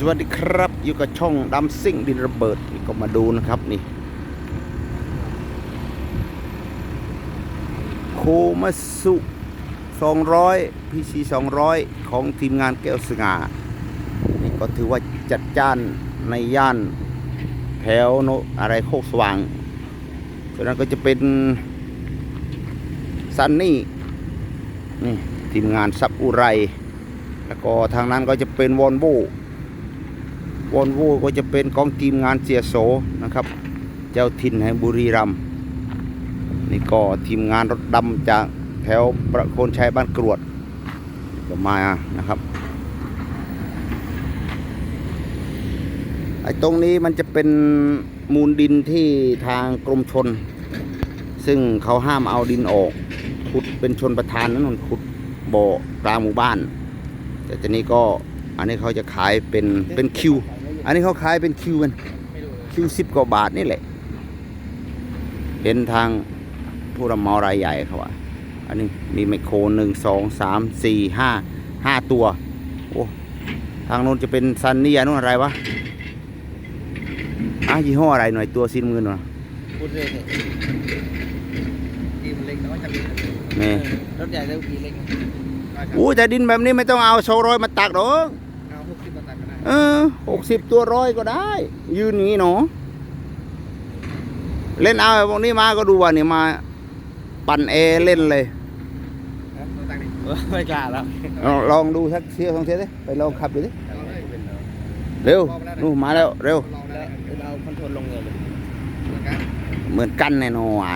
สวัสดีครับ อยู่กับช่องดำซิ่งดินระเบิดนี่ก็มาดูนะครับนี่โคมาสุ200 PC 200 ของทีมงานแก้วสง่านี่ก็ถือว่าจัดจ้านในย่านแถวโนอะไรโคกสว่างส่วนนั้นก็จะเป็นซันนี่นี่ทีมงานซับอุไรแล้วก็ทางนั้นก็จะเป็นวอนโว วอนโวก็จะเป็นกองทีมงานเสียโสนะครับ เจ้าถิ่นแห่งบุรีรัมย์นี่ก็ทีมงานรถดำจากแถวประโคนชัยบ้านกรวดก็มานะครับไอ้ตรงนี้มันจะเป็นมูลดินที่ทางกรมชน ซึ่งเขาห้ามเอาดินออก ขุดเป็นชนประทานนั้นมันขุดบ่อกลางหมู่บ้าน แต่ทีนี้ก็อันนี้เขาจะขายเป็นเป็นคิว อันนี้เขาขายเป็นคิวกันคิวสิบกว่าบาทนี่แหละ เห็นทางผู้รับเหมารายใหญ่เขาว่าอันนี้มีไมโครหนึ่งสองสามสี่ห้าห้าตัว โอ้ ทางโน้นจะเป็นซันนี่อันนู้นอะไรวะอะยี่ห้ออะไรหน่อยตัวซีนมือหน่อยพูดเลยเถอะทีมเล็กแต่ว่าจะมีนี่รถใหญ่แล้วทีเล็กอู้แต่ดินแบบนี้ไม่ต้องเอาโชว์รอยมาตักหรอกเอาหกสิบตันก็ได้ เออหกสิบตัวร้อยก็ได้ ยืนอย่างนี้เนาะเล่นเอาไอ้พวกนี้มาก็ดูว่านี่มา ปั่นเอเล่นเลยตังค์ดิไม่กล้าแล้วลองลองดูสักเที่ยวสองเที่ยวดิไปลองขับดูดิเร็วนู่นมาแล้วเร็วลองแล้วเราคอนโทรลลงเงินเหมือนกันเหมือนกันแน่นอนกว่า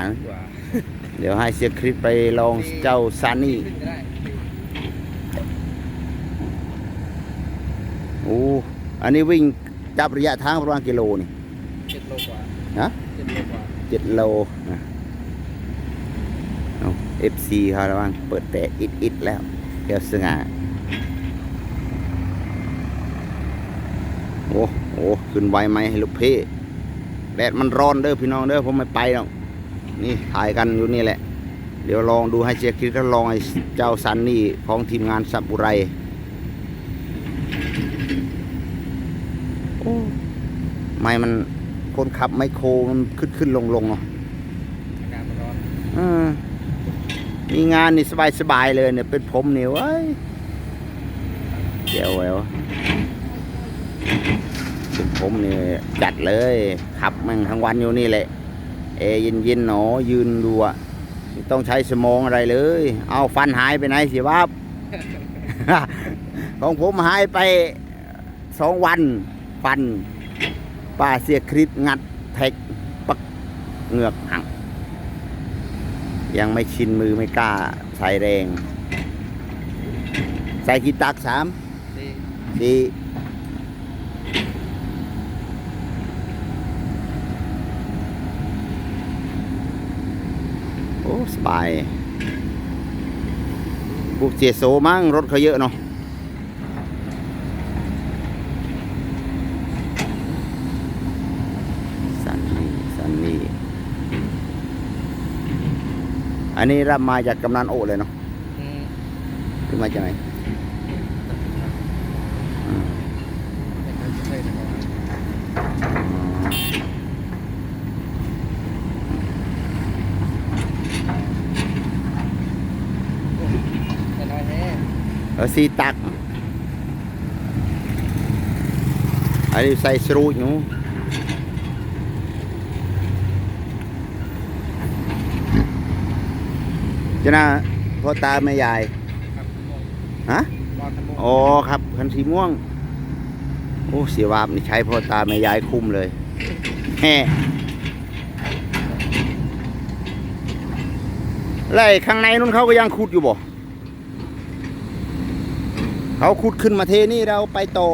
เดี๋ยวให้เสียคริสไปลองเจ้าซานี่ ขึ้นก็ได้ โอ้อันนี้วิ่งจับระยะทางประมาณกิโลนี่เจ็ดโลกว่าฮะเจ็ดโลกว่าเจ็ดโลนะเอาเอฟซีเขาระวังเปิดแต่อิดอิดแล้วแก้วสง่าโอ้โหขึ้นไวไหมลูกพี่แดดมันร้อนเด้อพี่น้องเด้อผมไม่ไปหรอกนี่ถ่ายกันอยู่นี่แหละ เดี๋ยวลองดูให้เชียร์คริสก็ลองไอ้เจ้าซันนี่ของทีมงานสับบุไรโอ้ ไม่มันคนขับไมโครมันขึ้นขึ้นลงลงเนาะอากาศมันร้อนอืมมีงานนี่สบายสบายๆเลยเนี่ยเป็นผมเนี่ยเว้ยเจ๋วแหววเป็นผมเนี่ยจัดเลยขับมันทั้งวันอยู่นี่แหละเอเย็นเย็นๆหนอยืนดูอะไม่ต้องใช้สมองอะไรเลย เอาฟันหายไปไหนสิวับของผมหายไปสองวันฟัน ป้าเสียคริสงัดแท็กปักเงือกหักยังไม่ชินมือไม่กล้าใส่แรง ใส่กี่ตักสามดีสี่โอ้ สบายพวกเจโซมั้งรถเขาเยอะเนาะสันนี่สันนี่ อันนี้รับมาจากกำนันโอเลยเนาะอืมหรือมาจากไหนอืมใช่แต่ก่อนแต่น้อยแท้เออสีตักอันนี้ใส่สรูอยู่ จะน่าพ่อตาแม่ยายครับฮะรอนทันโมอ๋อครับคันสีม่วง โอ้เสียวาบนี่ใช้พ่อตาแม่ยายคุ้มเลยแฮ่แล้วไอ้ข้างในนู้นเขาก็ยังขุดอยู่บ่เขาขุดขึ้นมาเทนี่เราไปโตอ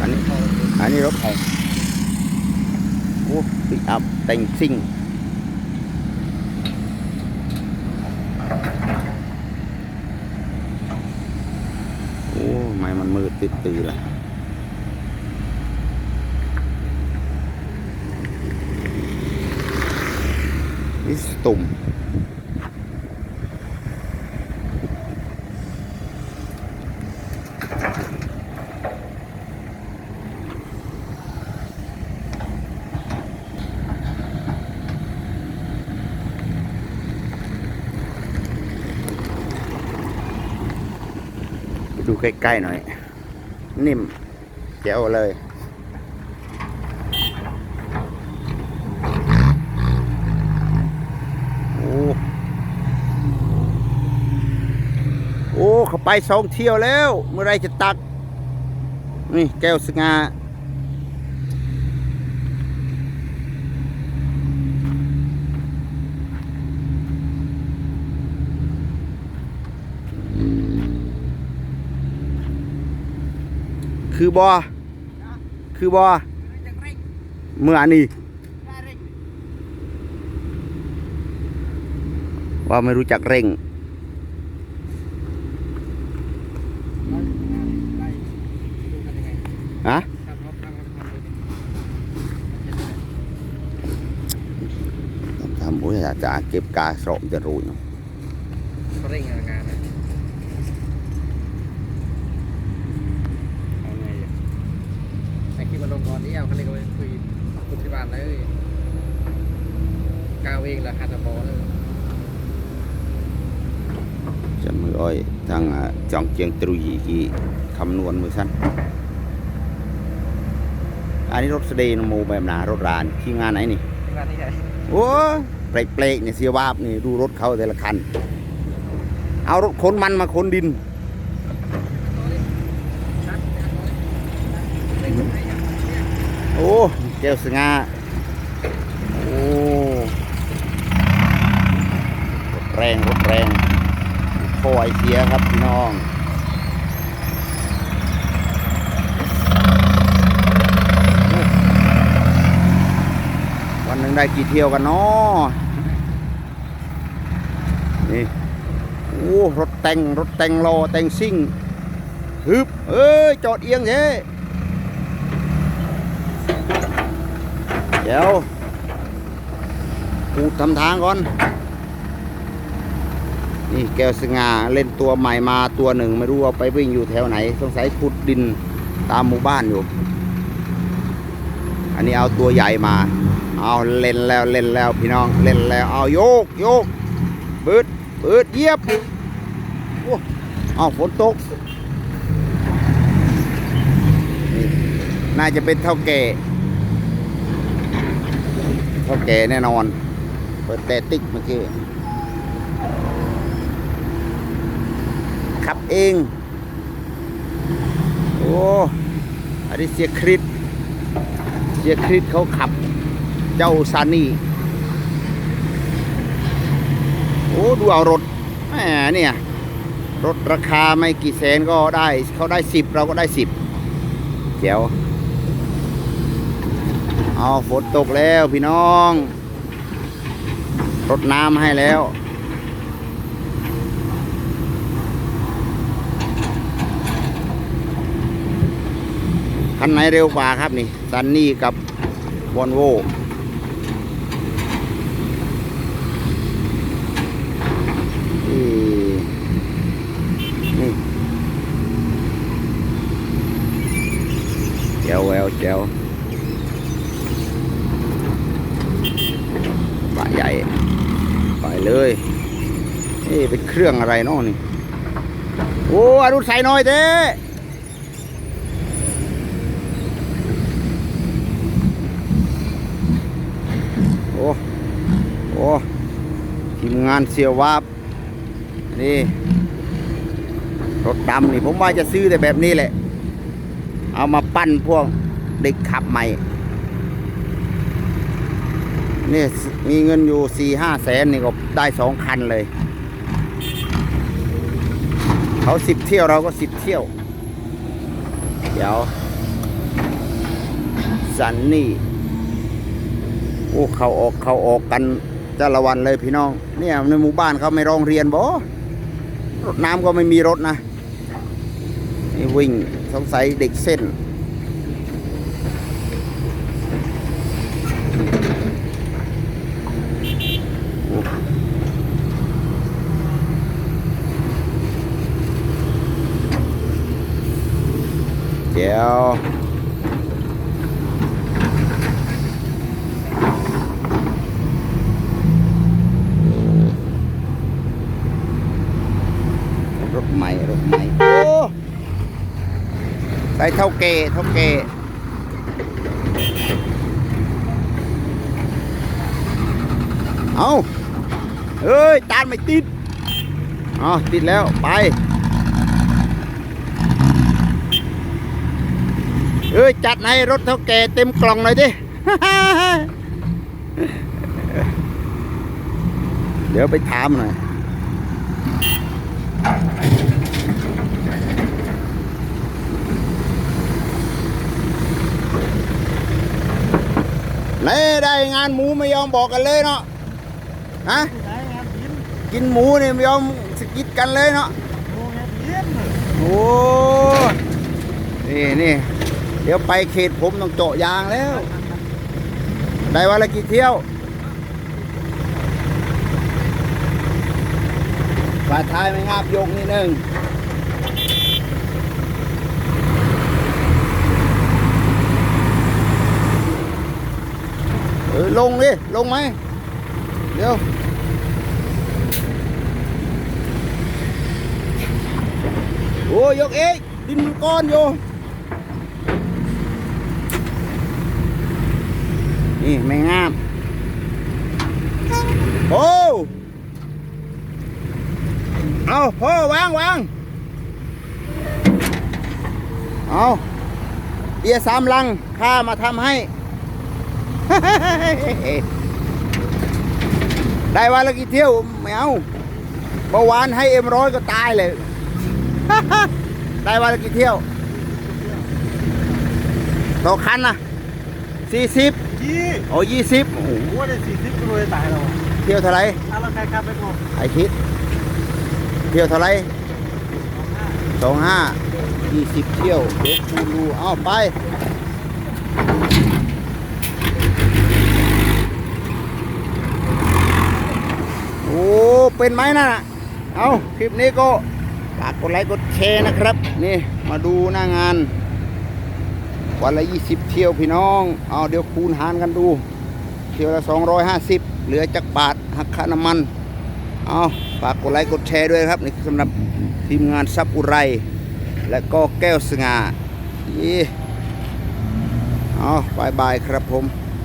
อันนี้อันนี้รถไถโอ้ปิกอัพแต่งซิ่งโอ้ไมันมืดติดตีละนี่สตุ่ม ดูใกล้ๆหน่อย นิ่มเจ๋วเลย โอ้โอ้เขาไปสองเที่ยวแล้ว เมื่อไรจะตัก นี่แก้วสงา คือบอคือบอเมื่อนี้ว่าไม่รู้จักเร่ง ฮะ ทำบุญอาจารย์เก็บกาสอบจะรู้เนาะเขาเร่งงานนะเอาไงอะไอ้ที่มาลงก่ อนนี่เอาเขาเรียกว่าคุยคุยที่บ้านเลยก้าวเองละคาตาบอเลยจะมืออ้อยทางอ่าจองเจียงตรุยกี่คำนวณมือสั้นอันนี้รถสเดนโมแบบหนารถรานที่งานไหนนี่ที่บ้านนี่ไงโอ้เปลกเปลกๆเนี่ยเสียวาบนี่ดูรถเขาแต่ละคัน เอารถขนมันมาขนดิน โอ้แก้วสง่าโอ้รถแรงรถแรงโคไอเสียครับพี่น้องวันหนึ่งได้กี่เที่ยวกันเนาะนี่โอ้รถแต่งรถแต่งรอแต่งซิ่งฮึบเอ้ยจอดเอียงเฮ้ เดี๋ยวกูทำทางก่อน นี่แก้วสง่าเล่นตัวใหม่มาตัวหนึ่ง ไม่รู้ว่าไปวิ่งอยู่แถวไหน สงสัยขุดดินตามหมู่บ้านอยู่ อันนี้เอาตัวใหญ่มา เอาเล่นแล้วเล่นแล้วพี่น้องเล่นแล้วเอาโยกโยกบืดบืดเยียบโอ้เอาฝนตกนี่ น่าจะเป็นเท่าแก่เท่าแก่แน่นอน เปิดแต่ติ๊กเมื่อกี้ขับเอง โอ้อันนี้เสียคริสเสียคริสเขาขับ เจ้าซานี่ โอ้ ดูเอารถแหมเนี่ย รถราคาไม่กี่แสนก็ได้ เขาได้สิบเราก็ได้สิบเจ๋ว เอาฝนตกแล้วพี่น้องรดน้ำให้แล้ว คันไหนเร็วกว่าครับนี่ซันนี่กับวอนโวนี่แจวแววแจวปะใหญ่ ไป เลยนี่เป็นเครื่องอะไรเนาะนี่โอ้อรุณใส่น่อยเด้โอ้โอ้ทีมงานเสียววาบนี่รถดำนี่ผมว่าจะซื้อแต่แบบนี้แหละ เอามาปั้นพวกเด็กขับใหม่ นี่มีเงินอยู่สี่ห้าแสนนี่ก็ได้สองคันเลย เขาสิบเที่ยวเราก็สิบเที่ยว เดี๋ยวสันนี่โอ้เขาออกเขาออกกันจ้าละวันเลยพี่น้อง เนี่ยในหมู่บ้านเขาไม่ร้องเรียนบ่รถน้ำก็ไม่มีรถนะนี่วิ่งสงสัยเด็กเส้น ดี๋ยว รถใหม่ รถใหม่ โอ้ใส่เท่าเกเท่าเกเอาเอ้ยจานไม่ติด อ๋อ ติดแล้ว ไป เอ้ยจัดให้รถเท่าแกเต็มกล่องหน่อยดิเดี๋ยวไปถามหน่อยเน่ได้งานหมูไม่ยอมบอกกันเลยเนาะฮะได้งานยินกินหมูเนี่ยไม่ยอมสกิดกันเลยเนาะโอ้งานยินโอ้นี่นี่ เดี๋ยวไปเขตผมต้องเจาะยางแล้ว ได้วันละกี่เที่ยวฝาท้ายไม่งาบยกนิดนึงเออลงดิ ลงไหม เดี๋ยวโอ้ยกเอกดินมันก้อนอยู่ นี่ไม่งาม โอ้ เอาพ่อวางวางเอาเบียสามลังข้ามาทำให้ ได้วันละกี่เที่ยวไม่เอาเมื่อวานให้เอ็มร้อยก็ตายเลย ได้วันละกี่เที่ยวต่อคันนะ สี่สิบยี่โอ้ยี่สิบโอ้โหว่าได้สี่สิบก็รวยตายแล้วเที่ยวเท่าไหรถ้าเราใครขับไปก่อนไอทิศเที่ยวเท่าไหรสองห้ายี่สิบเที่ยวเดี๋ยวคูณดูเอาไปโอ้เป็นไหมนะเอาคลิปนี้ก็ฝากกดไลค์กดแชร์นะครับ นี่มาดูหน้างาน วันละ 20 เที่ยวพี่น้อง เอาเดี๋ยวคูณหารกันดู เที่ยวละ 250 เหลือจักบาทหักค่าน้ำมัน เอาฝากกดไลค์กดแชร์ด้วยครับนี่สำหรับทีมงานซับอุไร และก็แก้วสง่ายี่เอาบายบายครับผม